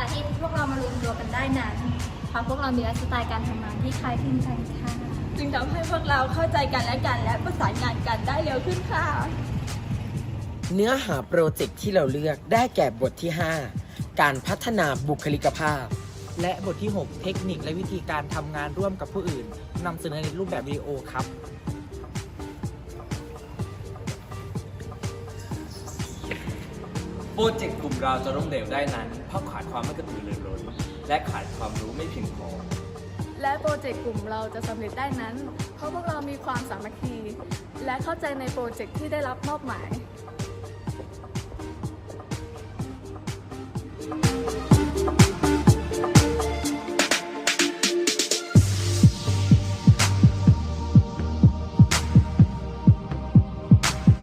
าที่พวกเรามารวมตัวกันได้นั้นเพราะพวกเรามีสไตล์การทำงานที่คล้ายคลึงกันค่ะจึงทำให้พวกเราเข้าใจกันและกัน และประสานงานกันได้เร็วขึ้นค่ะ เนื้อหาโปรเจกต์ที่เราเลือกได้แก่บทที่ 5 การพัฒนาบุคลิกภาพ และบทที่ 6 เทคนิคและวิธีการทำงานร่วมกับผู้อื่นนำเสนอในรูปแบบวิดีโอครับ โปรเจกต์กลุ่มเราจะล้มเหลวได้นั้น เพราะขาดความไม่กระตือรือร้น และขาดความรู้ไม่เพียงพอ และโปรเจกต์กลุ่มเราจะสำเร็จได้นั้น เพราะพวกเรามีความสามัคคี และเข้าใจในโปรเจกต์ที่ได้รับมอบหมาย